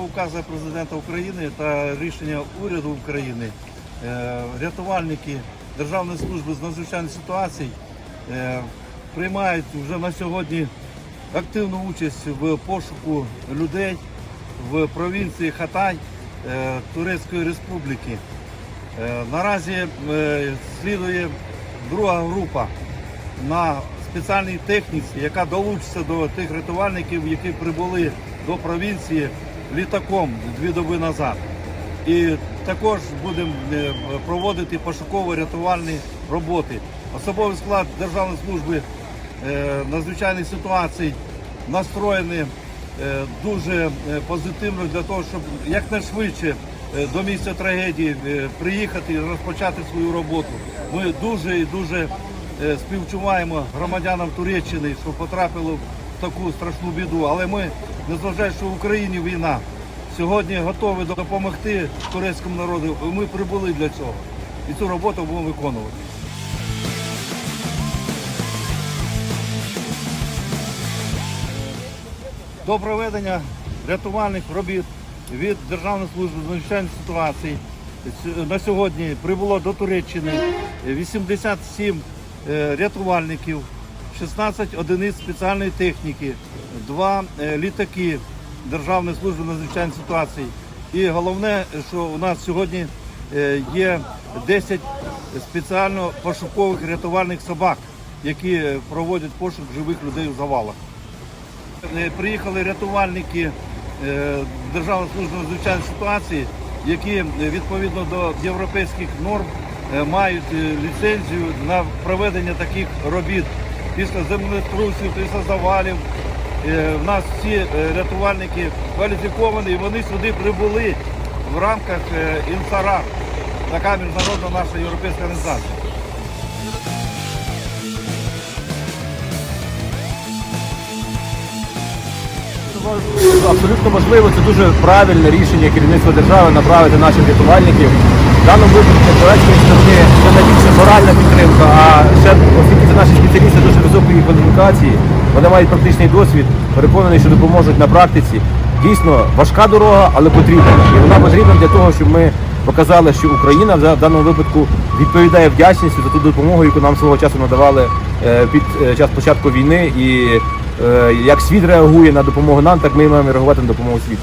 указу президента України та рішення уряду України е, рятувальники Державної служби з надзвичайних ситуацій е, приймають вже на сьогодні активну участь в пошуку людей в провінції Хатай е, Турецької Республіки. Наразі слідує друга група на спеціальній техніці, яка долучиться до тих рятувальників, які прибули до провінції літаком дві доби назад. І також будемо е, проводити пошуково-рятувальні роботи. Особовий склад Державної служби е, надзвичайних ситуацій настроєний е, дуже позитивно для того, щоб якнайшвидше до місця трагедії приїхати і розпочати свою роботу. Ми дуже і дуже співчуваємо громадянам Туреччини, що потрапило таку страшну біду. Але ми, незважаючи, що в Україні війна, сьогодні готові допомогти турецькому народу. Ми прибули для цього. І цю роботу будемо виконувати. До проведення рятувальних робіт від Державної служби з надзвичайних ситуацій на сьогодні прибуло до Туреччини 87 е, рятувальників, 16 одиниць спеціальної техніки, 2 літаки Державної служби надзвичайних ситуацій. І головне, що у нас сьогодні е, є 10 спеціально пошукових рятувальних собак, які е, проводять пошук живих людей у завалах. Е, Приїхали рятувальники е, Державної служби надзвичайних ситуацій, які е, відповідно до європейських норм е, мають е, ліцензію на проведення таких робіт після землетрусів, після завалів. Е, В нас всі е, рятувальники кваліфіковані, і вони сюди прибули в рамках е, Інсарар, така міжнародна наша європейська організація. Абсолютно можливо, це дуже правильне рішення керівництва держави направити наших рятувальників. В даному випадку турецької сторони це найбільше моральна підтримка, а ще оскільки це наші спеціалісти дуже високої кваліфікації, вони мають практичний досвід, переконаний, що допоможуть на практиці. Дійсно важка дорога, але потрібна. І вона потрібна для того, щоб ми показали, що Україна в даному випадку відповідає вдячністю за ту допомогу, яку нам свого часу надавали е, під е, час початку війни. І е, як світ реагує на допомогу нам, так ми маємо реагувати на допомогу світу.